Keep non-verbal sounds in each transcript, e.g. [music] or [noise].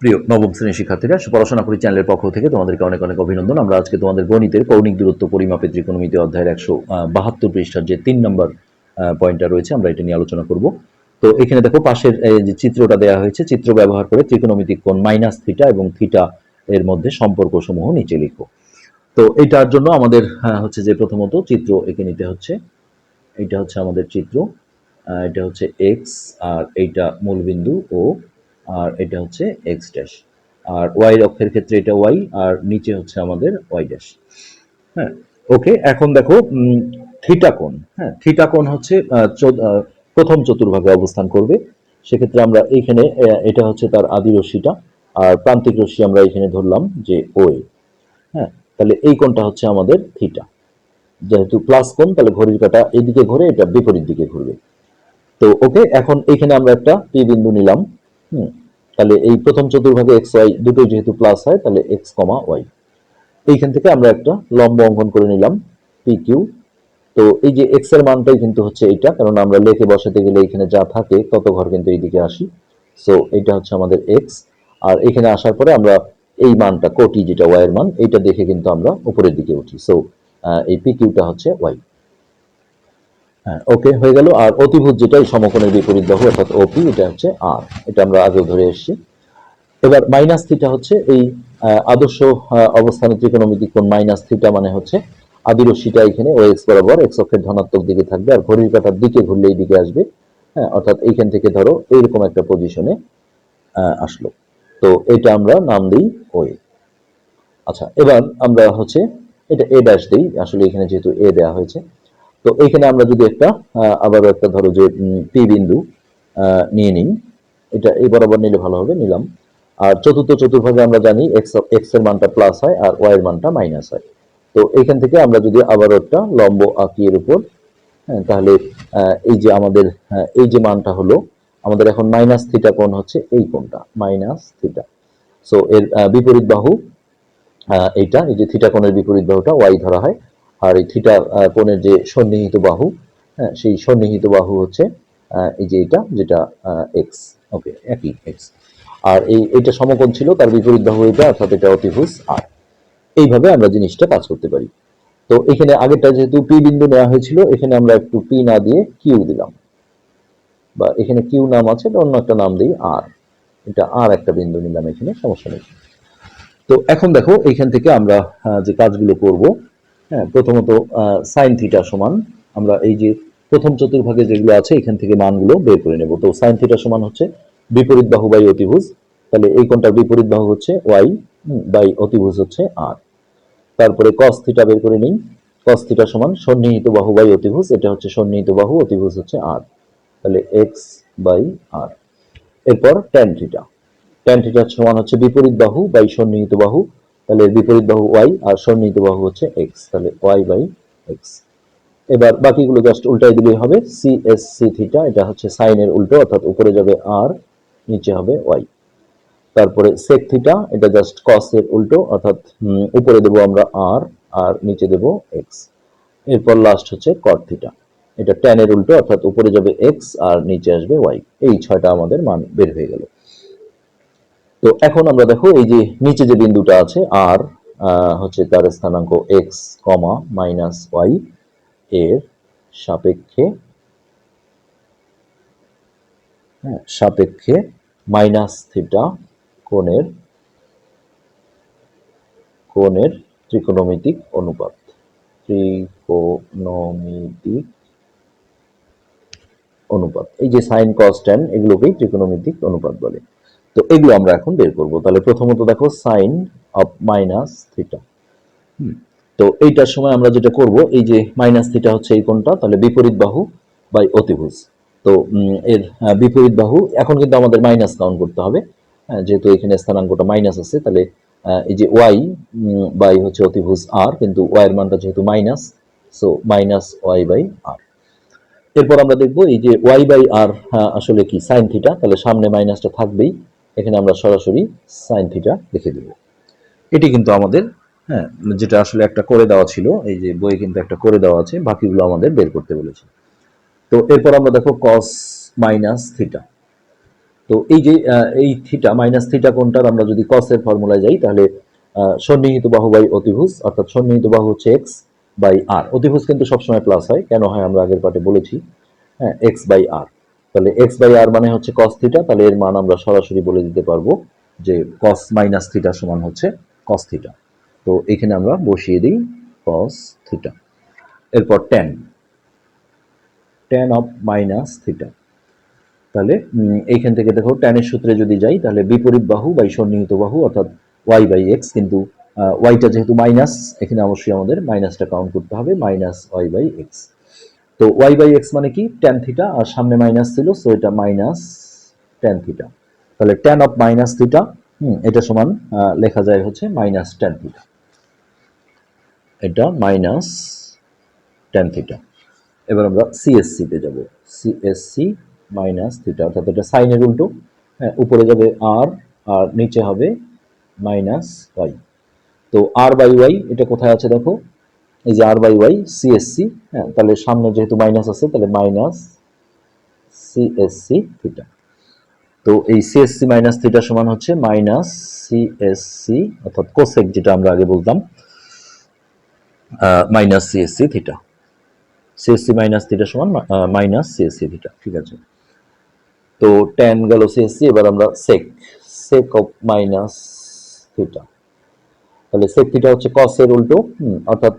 প্রিয় নবম শ্রেণির শিক্ষার্থীরা পড়াশোনা করি চ্যানেলের পক্ষ থেকে তোমাদেরকে অনেক অনেক অভিনন্দন। আমরা আজকে তোমাদের গণিতের কৌণিক দূরত্ব পরিমাপের ত্রিকোণমিতি অধ্যায়ের একশো বাহাত্তর পৃষ্ঠার যে তিন নম্বর পয়েন্টটা রয়েছে, আমরা এটা নিয়ে আলোচনা করব। তো এখানে দেখো পাশের যে চিত্রটা দেওয়া হয়েছে, চিত্র ব্যবহার করে ত্রিকোণমিতিক কোণ মাইনাস থিটা এবং থিটা এর মধ্যে সম্পর্ক সমূহ নিচে লিখো। তো এটার জন্য আমাদের হচ্ছে যে প্রথমত চিত্র এঁকে নিতে হচ্ছে। এটা হচ্ছে আমাদের চিত্র এটা হচ্ছে এক্স আর এইটা মূলবিন্দু ও আর এটা হচ্ছে এক্স ড্যাশ আর ওয়াই অক্ষের ক্ষেত্রে এটা ওয়াই আর নিচে হচ্ছে আমাদের ওয়াই ড্যাশ হ্যাঁ ওকে এখন দেখো উম, থিটা কোণ। হ্যাঁ থিটা কোণ হচ্ছে প্রথম চতুর্ভাগে অবস্থান করবে। সেক্ষেত্রে আমরা এইখানে এটা হচ্ছে তার আদি রশ্মিটা আর প্রান্তিক রশ্মি আমরা এখানে ধরলাম যে ওয়ে হ্যাঁ তাহলে এই কোণটা হচ্ছে আমাদের থিটা যেহেতু প্লাস কোণ তাহলে ঘড়ির কাটা এদিকে ঘুরে এটা বিপরীত দিকে ঘুরবে। তো ওকে এখন এখানে আমরা একটা পি বিন্দু নিলাম। তাহলে এই প্রথম চতুর্ভাগে এক্স ওয়াই দুটোই যেহেতু প্লাস হয়, তাহলে এক্স কমা ওয়াই এইখান থেকে আমরা একটা লম্ব অঙ্কন করে নিলাম পি কিউ তো এই যে এক্সের মানটাই কিন্তু হচ্ছে এইটা, কারণ আমরা লেখে বসাতে গেলে এখানে যা থাকে, তত ঘর কিন্তু এইদিকে আসি। সো এটা হচ্ছে আমাদের এক্স আর এখানে আসার পরে আমরা এই মানটা কোটি, যেটা ওয়াই এর মান, এইটা দেখে কিন্তু আমরা উপরের দিকে উঠি। সো এই পি কিউটা হচ্ছে ওয়াই হ্যাঁ ওকে হয়ে গেল। আর অতিভূত যেটা এই সমকোণের বিপরীত বাহু, অর্থাৎ ওপি এটা হচ্ছে আর এটা আমরা আগেও ধরে এসেছি। এবার মাইনাস থিটা হচ্ছে এই আদর্শ অবস্থানে ত্রিকোণমিতিক কোণ মাইনাস থিটা মানে হচ্ছে আদিরশ্মিটা এখানে ও এক্স বরাবর এক্স অক্ষের ধনাত্মক দিকে থাকবে আর ঘড়ির কাঁটার দিকে ঘুরলে এই দিকে আসবে। হ্যাঁ অর্থাৎ এইখান থেকে ধরো এইরকম একটা পজিশনে আসলো। তো এটা আমরা নাম দিই ওয়ে আচ্ছা এবার আমরা হচ্ছে এটা এ ড্যাশ দিই। আসলে এখানে যেহেতু এ দেওয়া হয়েছে তো এখানে আমরা যদি একটা আবারও একটা ধরো যে পি বিন্দু নিয়ে নিই, এটা এই বরাবর নিলে ভালো হবে, নিলাম। আর চতুর্থ, চতুর্ভাগে আমরা জানি এক্স এক্সের মানটা প্লাস হয় আর ওয়াই এর মানটা মাইনাস হয়। তো এখান থেকে আমরা যদি আবারও একটা লম্ব আঁকি এর উপর হ্যাঁ তাহলে এই যে আমাদের এই যে মানটা হলো, আমাদের এখন মাইনাস থিটা কোণ হচ্ছে এই কোণটা মাইনাস থিটা সো এর বিপরীত বাহু এইটা, এই যে থিটা কোণের বিপরীত বাহুটা ওয়াই ধরা হয় আর এই থিটা কোণের যে সন্নিহিত বাহু হ্যাঁ সেই সন্নিহিত বাহু হচ্ছে এই যে এটা, যেটা এক্স ওকে একই এক্স আর এই, এটা সমকোণ ছিল, তার বিপরীত বাহু এটা, অর্থাৎ এটা অতিভুজ আর এইভাবে আমরা জিনিসটা কাজ করতে পারি। তো এখানে আগেরটা যেহেতু পি বিন্দু নেওয়া হয়েছিল, এখানে আমরা একটু পি না দিয়ে কিউ দিলাম। বা এখানে কিউ নাম আছে, এটা অন্য একটা নাম দিই আর এটা আর একটা বিন্দু নিলাম এখানে, সমস্যা নেই। তো এখন দেখো, এখান থেকে আমরা যে কাজগুলো করব হ্যাঁ প্রথমত সাইন থিটা সমান, আমরা এই যে প্রথম চতুর্ভাগে যেগুলো আছে, এখান থেকে মানগুলো বের করে নেব। তো সাইন থিটা সমান হচ্ছে বিপরীত বাহু বাই অতিভুজ। তাহলে এই কোণটার বিপরীত বাহু হচ্ছে ওয়াই বাই অতিভুজ হচ্ছে আর তারপরে কস থিটা বের করে নিই। কস থিটা সমান সন্নিহিত বাহু বাই অতিভুজ, এটা হচ্ছে সন্নিহিত বাহু, অতিভুজ হচ্ছে আর তাহলে এক্স বাই আর এরপর ট্যান থিটা ট্যান থিটা সমান হচ্ছে বিপরীত বাহু বাই সন্নিহিত বাহু তাহলে বিপরীত বাহু ওয়াই আর সন্নিহিত বাহু হচ্ছে এক্স তাহলে ওয়াই বাই এক্স এবার বাকিগুলো জাস্ট উল্টাই দিলেই হবে সি এস সি থিটা এটা হচ্ছে সাইনের উল্টো, অর্থাৎ উপরে যাবে আর নিচে হবে ওয়াই তারপরে সেক থিটা এটা জাস্ট কস এর উল্টো, অর্থাৎ উপরে দেবো আমরা আর আর নিচে দেবো এক্স এরপর লাস্ট হচ্ছে কট থিটা এটা ট্যান এর উল্টো, অর্থাৎ উপরে যাবে এক্স আর নিচে আসবে ওয়াই এই ছয়টা আমাদের মান বের হয়ে গেল। তো এখন আমরা দেখো এই যে নিচে যে বিন্দুটা আছে আর হচ্ছে তার স্থানাঙ্ক এক্স কমা মাইনাস ওয়াই এর সাপেক্ষে হ্যাঁ, সাপেক্ষে মাইনাস থিটা কোণের কোণের ত্রিকোণমিতিক অনুপাত। ত্রিকোণমিতিক অনুপাত। এই যে সাইন কস ট্যান এগুলোকেই ত্রিকোণমিতিক অনুপাত বলে। তো এগুলো আমরা এখন বের করব। তাহলে প্রথমত দেখো সাইন অফ মাইনাস থিটা তো এইটার সময় আমরা যেটা করব, এই যে মাইনাস থিটা হচ্ছে এই কোণটা, তাহলে বিপরীত বাহু বাই অতিভুজ। তো এর বিপরীত বাহু, এখন কিন্তু আমাদের মাইনাস কাউন্ট করতে হবে। যেহেতু এখানে স্থানাঙ্কটা মাইনাস আছে, তাহলে এই যে ওয়াই বাই হচ্ছে অতিভুজ আর কিন্তু ওয়াই এর মানটা যেহেতু minus so minus Y by আর এরপর আমরা দেখব এই যে ওয়াই বাই আর আসলে কি? সাইন থিটা তাহলে সামনে মাইনাসটা থাকবেই। এখানে আমরা সরাসরি সাইন থিটা লিখে দেব। এটি কিন্তু আমাদের হ্যাঁ যেটা আসলে একটা করে দেওয়া ছিল, এই যে বই কিন্তু একটা করে দেওয়া আছে, বাকিগুলো আমাদের বের করতে বলেছে। তো এরপর আমরা দেখো কস মাইনাস থিটা তো এই যে এই থিটা মাইনাস থিটা কোনটার, আমরা যদি কসের ফর্মুলায় যাই, তাহলে সন্নিহিত বাহু বাই অতিভুজ, অর্থাৎ সন্নিহিত বাহু হচ্ছে এক্স বাই আর অতিভুজ কিন্তু সবসময় প্লাস হয়, কেন হয় আমরা আগের পাঠে বলেছি হ্যাঁ এক্স বাই আর তাহলে এক্স বাই আর মানে হচ্ছে কস থিটা তাহলে এর মান আমরা সরাসরি বলে দিতে পারব যে কস মাইনাস থিটা সমান হচ্ছে কস থিটা তো এখানে আমরা বসিয়ে দিই কস থিটা এরপর tan tan of minus theta তাহলে এইখান থেকে দেখো ট্যানের সূত্রে যদি যাই, তাহলে বিপরীত বাহু বাই সন্নিহিত বাহু, অর্থাৎ ওয়াই বাই এক্স কিন্তু ওয়াইটা যেহেতু মাইনাস এখানে অবশ্যই আমাদের মাইনাসটা কাউন্ট করতে হবে মাইনাস ওয়াই বাই এক্স তো ওয়াই বাই এক্স মানে কি? ট্যান থিটা আর সামনে মাইনাস ছিল সো এটা মাইনাস ট্যান থিটা তাহলে tan of minus theta hmm, এটা সমান লেখা যায় হচ্ছে মাইনাস ট্যান থিটা এটা মাইনাস ট্যান থিটা এবার আমরা সিএসসি তে যাব। সিএসসি মাইনাস থিটা অর্থাৎ এটা সাইনের উল্টো। হ্যাঁ উপরে যাবে আর আর নিচে হবে মাইনাস ওয়াই তো আর বাই ওয়াই এটা কোথায় আছে দেখো? এই যে আর বাই ওয়াই সিএসসি হ্যাঁ তাহলে সামনে যেহেতু মাইনাস আছে, তাহলে মাইনাস সিএসসি থিটা তো এই সিএসসি মাইনাস থিটা সমান হচ্ছে মাইনাস সিএসসি অর্থাৎ কোসেক যেটা আমরা আগে বলতাম minus CSC theta CSC minus theta সমান মাইনাস সিএসসি থিটা ঠিক আছে? তো ট্যান গেল সিএসসি এবার আমরা sec sec of minus theta তাহলে সেক থিটা হচ্ছে কসের উল্টো অর্থাৎ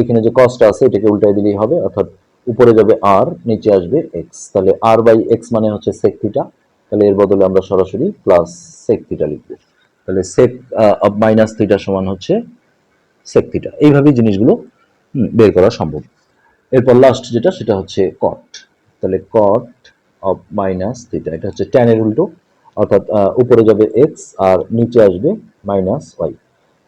এখানে যে কসটা আছে, এটাকে উল্টাই দিলেই হবে, অর্থাৎ উপরে যাবে আর নিচে আসবে এক্স তাহলে আর বাই এক্স মানে হচ্ছে সেক থিটা তাহলে এর বদলে আমরা সরাসরি প্লাস সেক থিটা লিখব। তাহলে সেক অফ মাইনাস থিটা সমান হচ্ছে সেক থিটা এইভাবেই জিনিসগুলো বের করা সম্ভব। এরপর লাস্ট যেটা, সেটা হচ্ছে কট তাহলে কট অফ মাইনাস থিটা এটা হচ্ছে ট্যানের উল্টো। অর্থাৎ উপরে যাবে এক্স আর নিচে আসবে মাইনাস ওয়াই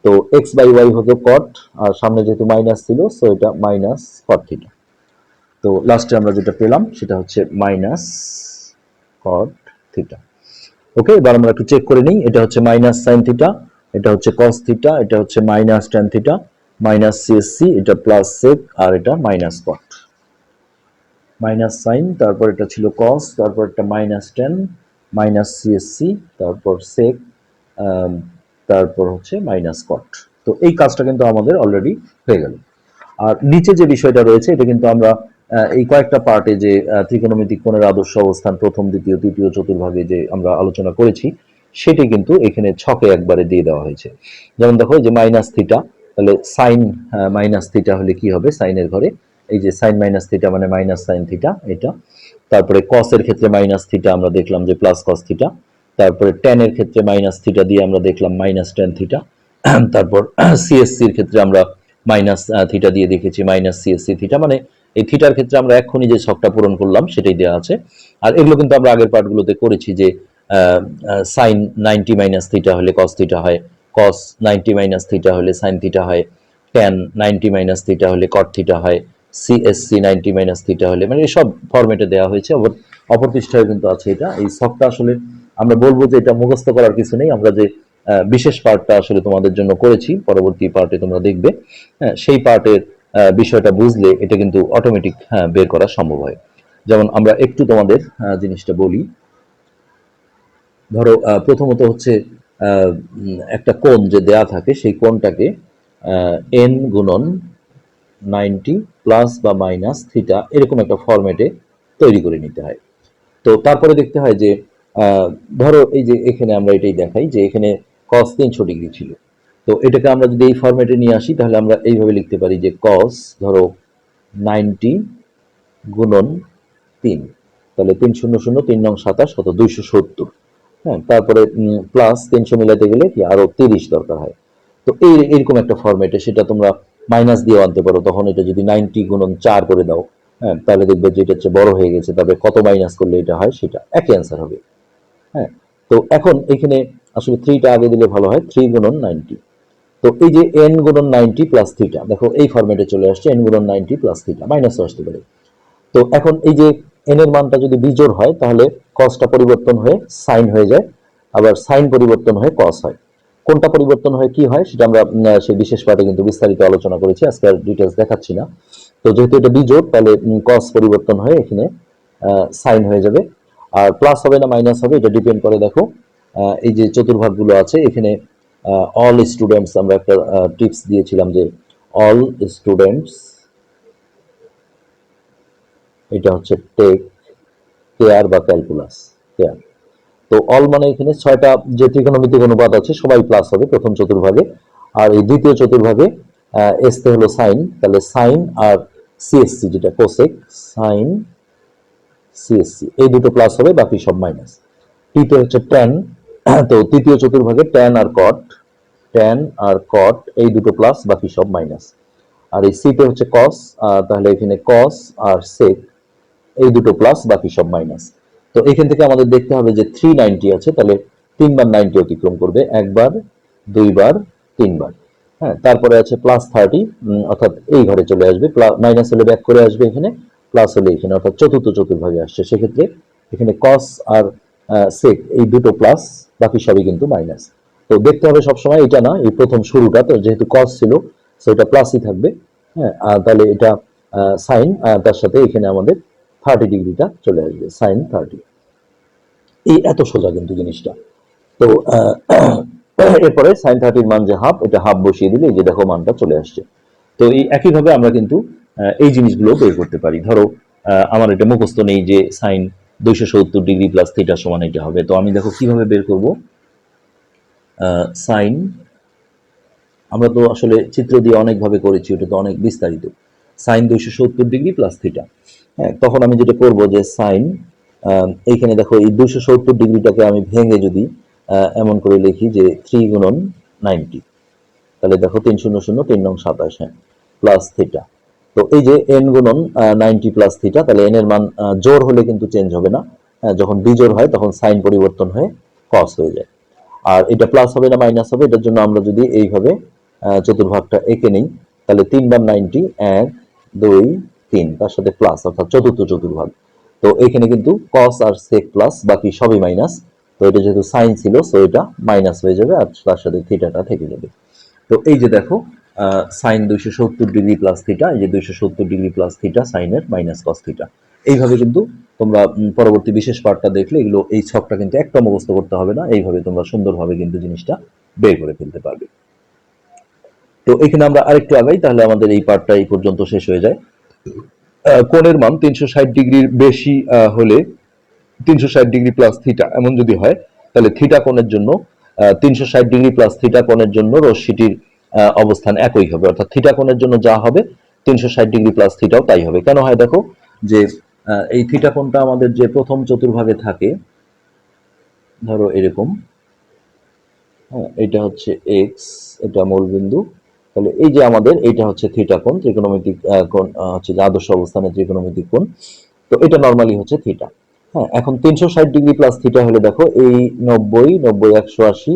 তো এক্স বাই ওয়াই হতো কট আর সামনে যেহেতু মাইনাস ছিল সো এটা মাইনাস কট থিটা তো লাস্টে আমরা যেটা পেলাম, সেটা হচ্ছে মাইনাস কট থিটা ওকে এবার আমরা একটু চেক করে নিই, এটা হচ্ছে মাইনাস সাইন থিটা এটা হচ্ছে কস থিটা এটা হচ্ছে minus tan theta minus CSC এটা প্লাস সেক আর এটা মাইনাস কট মাইনাস সাইন তারপর এটা ছিল কস তারপর এটা মাইনাস টেন মাইনাস সিএসসি তারপর সেক তারপর হচ্ছে মাইনাস কট তো এই কাজটা কিন্তু আমাদের অলরেডি হয়ে গেল। আর নিচে যে বিষয়টা রয়েছে, এটা কিন্তু আমরা এই কয়েকটা পার্টে যে ত্রিকোণমিতিক কোণের আদর্শ অবস্থান, প্রথম, দ্বিতীয়, তৃতীয়, চতুর্ভাগে যে আমরা আলোচনা করেছি, সেটি কিন্তু এখানে ছকে একবারে দিয়ে দেওয়া হয়েছে। যেমন দেখো যে মাইনাস থিটা তাহলে সাইন মাইনাস থিটা হলে কি হবে? সাইনের ঘরে, এই যে সাইন মাইনাস থিটা মানে মাইনাস সাইন থিটা এটা। তারপরে কসের ক্ষেত্রে মাইনাস থিটা আমরা দেখলাম যে প্লাস কস থিটা তারপরে ট্যানের ক্ষেত্রে মাইনাস থিটা দিয়ে আমরা দেখলাম মাইনাস টেন থিটা তারপর [clears throat] সিএসসির ক্ষেত্রে আমরা মাইনাস থিটা দিয়ে দেখেছি মাইনাস সিএসসি থিটা মানে এই থিটার ক্ষেত্রে আমরা এক্ষুনি যে ছকটা পূরণ করলাম সেটাই দেওয়া আছে। আর এগুলো কিন্তু আমরা আগের পার্টগুলোতে করেছি যে সাইন নাইনটি মাইনাস থিটা হলে কস থিটা হয় কস নাইনটি মাইনাস থিটা হলে সাইন থিটা হয় ট্যান নাইনটি মাইনাস থিটা হলে কট থিটা হয় সিএসসি নাইনটি মাইনাস থিটা হলে। মানে সব ফরম্যাটে দেওয়া হয়েছে। অপর পৃষ্ঠায় কিন্তু আছে এটা। এই ছকটা আসলে আমরা বলব যে এটা মুখস্থ করার কিছু নেই আমরা যে বিশেষ পার্টটা আসলে তোমাদের জন্য করেছি পরবর্তী পার্টে তোমরা দেখবে হ্যাঁ, সেই পার্টের বিষয়টা বুঝলে এটা কিন্তু অটোমেটিক হ্যাঁ বের করা সম্ভব হয়। যেমন আমরা একটু তোমাদের জিনিসটা বলি। ধরো প্রথমত হচ্ছে একটা কোণ যে দেয়া থাকে সেই কোণটাকে এন গুণন নাইনটি প্লাস বা মাইনাস থিটা এরকম একটা ফরম্যাটে তৈরি করে নিতে হয়। তো তারপরে দেখতে হয় যে ধরো এই যে এখানে আমরা এটাই দেখাই যে এখানে কস তিনশো ডিগ্রি ছিল। তো এটাকে আমরা যদি এই ফরম্যাটে নিয়ে আসি, তাহলে আমরা এইভাবে লিখতে পারি যে কস ধরো নাইনটি গুণন তিন। তাহলে তিন শূন্য শূন্য তিন নং সাতাশ কত দুইশো সত্তর। হ্যাঁ তারপরে প্লাস তিনশো মিলাতে গেলে কি আরও তিরিশ দরকার হয়। তো এই, এরকম একটা ফরম্যাটে সেটা তোমরা মাইনাস দিয়েও আনতে পারো। তখন এটা যদি নাইনটি গুণন চার করে দাও হ্যাঁ তাহলে দেখবে যে এটা হচ্ছে বড় হয়ে গেছে। তারপরে কত মাইনাস করলে এটা হয় সেটা? একই অ্যান্সার হবে। হ্যাঁ তো এখন এখানে আসলে থ্রিটা আগে দিলে ভালো হয় থ্রি গুণন নাইনটি তো এই যে এন গুণন নাইনটি প্লাস থ্রিটা দেখো এই ফরম্যাটে চলে আসছে এন গুণন নাইনটি প্লাস থ্রিটা মাইনাসও আসতে পারে। তো এখন এই যে এন এর মানটা যদি বিজোড় হয়, তাহলে কসটা পরিবর্তন হয়ে সাইন হয়ে যায়, আবার সাইন পরিবর্তন হয়ে কস হয়। কোনটা পরিবর্তন হয়ে কি হয়, সেটা আমরা সেই বিশেষ পাঠে কিন্তু বিস্তারিত আলোচনা করেছি, আজকে আর ডিটেলস দেখাচ্ছি না। তো যেহেতু এটা বিজোড়, তাহলে কস পরিবর্তন হয়ে এখানে সাইন হয়ে যাবে। আর প্লাস হবে না মাইনাস হবে, এটা ডিপেন্ড করে দেখো। এই যে চতুর্ভাগগুলো আছে, এখানে অল স্টুডেন্টস আমরা একটা টিপস দিয়েছিলাম যে অল স্টুডেন্টস এটা হচ্ছে টেক কেয়ার বা ক্যালকুলাস কেয়ার তো অল মানে এখানে ছয়টা, যে ত্রিকোণমিতিক অনুপাত আছে, সবাই প্লাস হবে প্রথম চতুর্ভাগে। আর এই দ্বিতীয় চতুর্ভাগে এসতে হলো সাইন তাহলে সাইন আর সিএসসি যেটা কোসেক সাইন সিএসসি এই দুটো প্লাস হবে, বাকি সব মাইনাস টিতে হচ্ছে [clears throat] তো তৃতীয় চতুর্ভাগে আর কট আর কট এই দুটো প্লাস বাকি সব মাইনাস আর এই সিতে হচ্ছে কস তাহলে এখানে কস আর সেক এই দুটো প্লাস বাকি সব মাইনাস তো এখান থেকে আমাদের দেখতে হবে যে থ্রি নাইনটি আছে, তাহলে তিনবার নাইনটি অতিক্রম করবে, একবার, দুইবার, তিনবার। হ্যাঁ তারপরে আছে প্লাস থার্টি অর্থাৎ এই ঘরে চলে আসবে মাইনাস হলে ব্যাক করে আসবে এখানে প্লাস হলে এখানে অর্থাৎ চতুর্থ চতুর্ভাগে আসছে। সেক্ষেত্রে এখানে কস আর সেক এই দুটো প্লাস বাকি সবই কিন্তু মাইনাস তো দেখতে হবে সবসময়, এটা না, এই প্রথম শুরুটা, তো যেহেতু কস ছিল সেটা প্লাসই থাকবে হ্যাঁ তাহলে এটা সাইন তার সাথে এখানে আমাদের থার্টি ডিগ্রিটা চলে আসবে সাইন থার্টি এই এত সোজা কিন্তু জিনিসটা। তো এরপরে সাইন থার্টির মান যে হাফ এটা হাফ বসিয়ে দিলে যে দেখো মানটা চলে আসছে। তো এই একইভাবে আমরা কিন্তু এই জিনিসগুলো বের করতে পারি। ধরো আমার এটা মুখস্থ নেই যে সাইন দুইশো সত্তর ডিগ্রি প্লাস থিটা সমান এটা হবে। তো আমি দেখো কীভাবে বের করব? সাইন আমরা তো আসলে চিত্র দিয়ে অনেকভাবে করেছি, ওটা তো অনেক বিস্তারিত। সাইন দুইশো সত্তর ডিগ্রি প্লাস থিটা হ্যাঁ তখন আমি যেটা করব যে সাইন এইখানে দেখো এই দুইশো সত্তর ডিগ্রিটাকে আমি ভেঙে যদি এমন করে লিখি যে থ্রি গুণন নাইনটি তাহলে দেখো তিন শূন্য শূন্য তিন নং সাতাশ হ্যাঁ প্লাস থিটা তো এই যে এন গুণন নাইনটি প্লাস থিটা তাহলে এন এর মান জোর হলে কিন্তু চেঞ্জ হবে না। যখন বিজোর হয়, তখন সাইন পরিবর্তন হয়ে কস হয়ে যায়। আর এটা প্লাস হবে না মাইনাস হবে, এটার জন্য আমরা যদি এইভাবে চতুর্ভাগটা এঁকে নিই, তাহলে তিনবার নাইনটি এক, দুই, তিন, তার সাথে প্লাস অর্থাৎ চতুর্থ চতুর্ভাগ। তো এখানে কিন্তু কস আর সেক প্লাস বাকি সবই মাইনাস তো এটা যেহেতু সাইন ছিল সো এটা মাইনাস হয়ে যাবে, আর তার সাথে থিটাটা থেকে যাবে। তো এই যে দেখো সাইন দুইশো সত্তর ডিগ্রি প্লাস থিটা এই যে দুইশো সত্তর ডিগ্রি প্লাস থিটা সাইনের মাইনাস কস থিটা এইভাবে কিন্তু তোমরা পরবর্তী বিশেষ পার্টটা দেখলে এগুলো, এই ছকটা কিন্তু একটা মুখস্থ করতে হবে না, এইভাবে তোমরা সুন্দরভাবে কিন্তু জিনিসটা বের করে ফেলতে পারবে। তো এখানে আমরা আরেকটু আগাই, তাহলে আমাদের এই পার্টটা এই পর্যন্ত শেষ হয়ে যায়। কোণের মান তিনশো ষাট ডিগ্রির বেশি হলে তিনশো ষাট ডিগ্রি প্লাস থিটা এমন যদি হয়, তাহলে থিটা কোণের জন্য তিনশো ষাট ডিগ্রি প্লাস থিটা কোণের জন্য রশ্মিটির অবস্থান একই হবে। অর্থাৎ থিটা কোণের জন্য যা হবে, তিনশো ষাট ডিগ্রি প্লাস থিটাও তাই হবে। কেন হয় দেখো, যে এই থিটা কোণটা আমাদের যে প্রথম চতুর্ভাগে থাকে, ধরো এরকম হ্যাঁ এটা হচ্ছে এক্স এটা মূলবিন্দু তাহলে এই যে আমাদের এটা হচ্ছে থিটা কোণ ত্রিকোণমিতিক কোণ হচ্ছে যে আদর্শ অবস্থানে ত্রিকোণমিতিক কোণ। তো এটা নর্মালি হচ্ছে থিটা হ্যাঁ এখন তিনশো ষাট ডিগ্রি প্লাস থিটা হলে দেখো, এই নব্বই নব্বই একশো আশি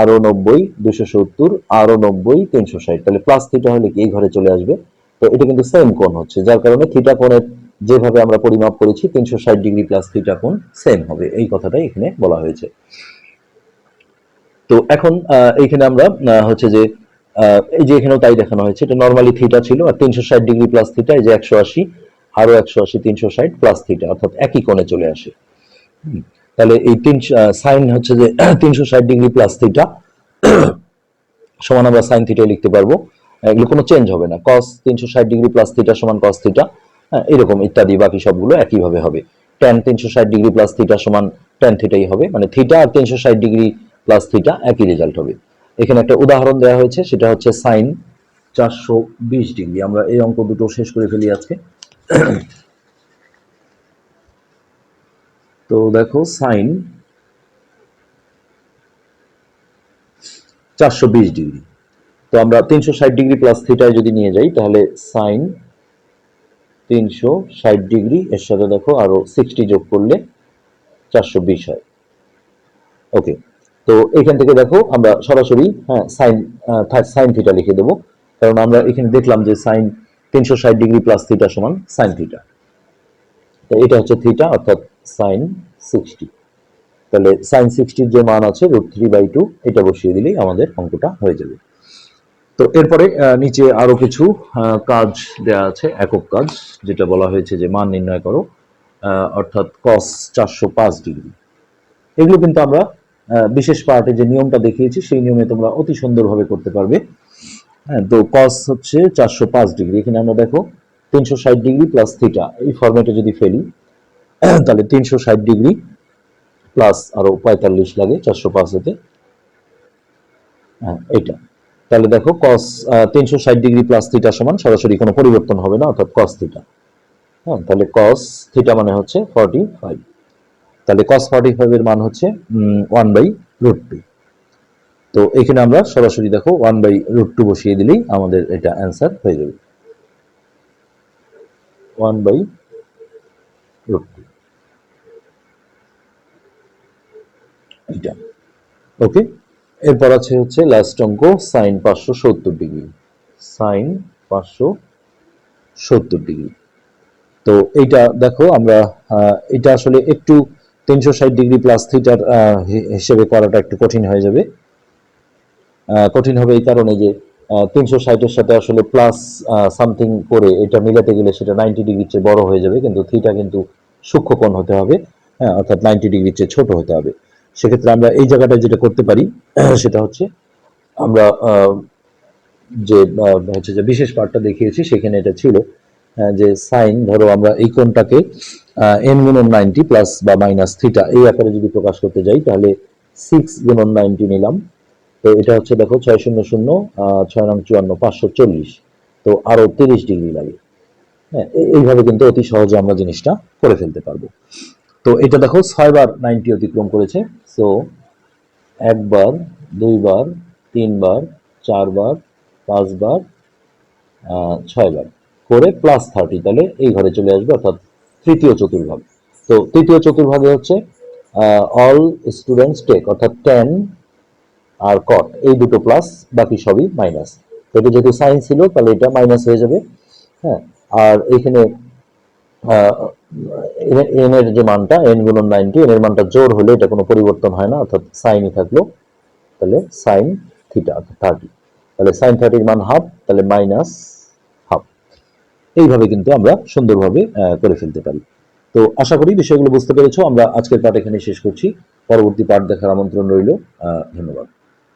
আরও নব্বই দুশো সত্তর, আরও নব্বই, তিনশো ষাট। তাহলে প্লাস থিটা হলে কি এই ঘরে চলে আসবে? তো এটা কিন্তু সেম কোণ হচ্ছে, যার কারণে থিটা কোণের যেভাবে আমরা পরিমাপ করেছি, তিনশো ষাট ডিগ্রি প্লাস থিটা কোণ সেম হবে, এই কথাটাই এখানে বলা হয়েছে। তো এখন এইখানে আমরা হচ্ছে যে এই যে এখানেও তাই দেখানো হয়েছে, এটা নর্মালি থিটা ছিল, আর তিনশো ষাট ডিগ্রি প্লাস থিটা এই যে একশো আশি, আরও একশো আশি, তিনশো ষাট প্লাস থিটা অর্থাৎ একই কোণে চলে আসে। তাহলে এই তিনশো সাইন হচ্ছে যে [clears throat] তিনশো ষাট ডিগ্রি প্লাস থিটা [clears throat] সমান আমরা সাইন থিটা লিখতে পারব। এগুলো কোনো চেঞ্জ হবে না। কস তিনশো ষাট ডিগ্রি প্লাস থিটা সমান কস থিটা হ্যাঁ এরকম ইত্যাদি বাকি সবগুলো একইভাবে হবে। ট্যান তিনশো ষাট ডিগ্রি প্লাস থিটা সমান ট্যান থিটাই হবে। মানে থিটা আর তিনশো ষাট ডিগ্রি প্লাস থিটা একই রেজাল্ট হবে। এখানে একটা উদাহরণ দেওয়া হয়েছে, সেটা হচ্ছে সাইন চারশো বিশ ডিগ্রি। আমরা এই অঙ্ক দুটো শেষ করে ফেলি আজকে। [clears throat] তো দেখো, সাইন চারশো বিশ ডিগ্রি। তো আমরা তিনশো ষাট ডিগ্রি প্লাস থিটায় যদি নিয়ে যাই, তাহলে সাইন তিনশো ষাট ডিগ্রি, এর সাথে দেখো আরও সিক্সটি যোগ করলে চারশো বিশ হয়। ওকে, তো এখান থেকে দেখো আমরা সরাসরি হ্যাঁ সাইন সাইন থিটা লিখে দেবো। কারণ আমরা এখানে দেখলাম যে সাইন তিনশো ষাট ডিগ্রি প্লাস থিটা সমান সাইন থিটা। তো এটা হচ্ছে থিটা, অর্থাৎ সাইন সিক্সটি। তাহলে সাইন সিক্সটির যে মান আছে, রুট থ্রি বাই টু, এটা বসিয়ে দিলেই আমাদের অঙ্কটা হয়ে যাবে। তো এরপরে নিচে আরও কিছু কাজ দেয়া আছে, একক কাজ, যেটা বলা হয়েছে যে মান নির্ণয় করো অর্থাৎ কস চারশো পাঁচ ডিগ্রি। এগুলো কিন্তু আমরা বিশেষ পার্টে যে নিয়মটা দেখিয়েছি, সেই নিয়মে তোমরা অতি সুন্দরভাবে করতে পারবে। হ্যাঁ তো কস হচ্ছে চারশো পাঁচ ডিগ্রি। এখানে আমরা দেখো, তিনশো ষাট ডিগ্রি প্লাস থিটা এই ফরম্যাটে যদি ফেলি তাহলে তিনশো ষাট ডিগ্রি প্লাস আরও পঁয়তাল্লিশ লাগে, চারশো পাঁচ হতে হ্যাঁ এটা তাহলে দেখো কস তিনশো ষাট ডিগ্রি প্লাস থিটা সমান, সরাসরি কোনো পরিবর্তন হবে না, অর্থাৎ কস থিটা হ্যাঁ তাহলে কস থিটা মানে হচ্ছে ফর্টি ফাইভ তাহলে কস ফর্টি ফাইভ এর মান হচ্ছে ওয়ান বাই রুট টু তো এখানে আমরা সরাসরি দেখো ওয়ান বাই রুট টু বসিয়ে দিলেই আমাদের এটা অ্যান্সার হয়ে যাবে। ওয়ান বাই রুট টু এটা। ওকে এরপর আছে হচ্ছে লাস্ট অঙ্ক সাইন পাঁচশো সত্তর ডিগ্রি সাইন পাঁচশো সত্তর ডিগ্রি তো এইটা দেখো আমরা এটা আসলে একটু তিনশো ষাট ডিগ্রি প্লাস থিটার হিসেবে করাটা একটু কঠিন হয়ে যাবে। কঠিন হবে এই কারণে যে তিনশো ষাটের সাথে আসলে প্লাস সামথিং করে এটা মিলাতে গেলে সেটা নাইনটি ডিগ্রির চেয়ে বড় হয়ে যাবে, কিন্তু থিটা কিন্তু সূক্ষ্মকোণ হতে হবে। হ্যাঁ অর্থাৎ নাইনটি ডিগ্রির চেয়ে ছোট হতে হবে। সেক্ষেত্রে আমরা এই জায়গাটায় যেটা করতে পারি, [clears throat] সেটা হচ্ছে আমরা যে হচ্ছে যে বিশেষ পার্টটা দেখিয়েছি, সেখানে এটা ছিল যে সাইন, ধরো আমরা এই কোণটাকে এন গুণন নাইনটি প্লাস বা মাইনাস থিটা এই আকারে যদি প্রকাশ করতে যাই, তাহলে সিক্স গুণন নাইনটি নিলাম। তো এটা হচ্ছে দেখো ছয় শূন্য শূন্য ছয় নং চুয়ান্ন, পাঁচশো চল্লিশ। তো আরও তিরিশ ডিগ্রি লাগে। হ্যাঁ এইভাবে কিন্তু অতি সহজে আমরা জিনিসটা করে ফেলতে পারব। তো এটা দেখো ছয়বার নাইনটি অতিক্রম করেছে। সো একবার, দুইবার, তিনবার, চারবার, পাঁচবার ছয়বার করে প্লাস থার্টি তাহলে এই ঘরে চলে আসবে, অর্থাৎ তৃতীয় চতুর্ভাগ। তো তৃতীয় চতুর্ভাগে হচ্ছে অল স্টুডেন্টস টেক অর্থাৎ টেন আর কট এই দুটো প্লাস বাকি সবই মাইনাস এটা যেহেতু সাইন ছিল, তাহলে এটা মাইনাস হয়ে যাবে হ্যাঁ? আর এখানে এন এর যে মানটা, এন গুণন নাইনটি, এন এর মানটা জোর হলে এটা কোনো পরিবর্তন হয় না, অর্থাৎ সাইনই থাকল, তাহলে সাইন থিটা অর্থাৎ থার্টি তাহলে সাইন থার্টির মান হাফ তাহলে মাইনাস হাফ এইভাবে কিন্তু আমরা সুন্দরভাবে করে ফেলতে পারি। তো আশা করি বিষয়গুলো বুঝতে পেরেছ। আমরা আজকের পাঠ এখানে শেষ করছি। পরবর্তী পাঠ দেখার আমন্ত্রণ রইল। ধন্যবাদ।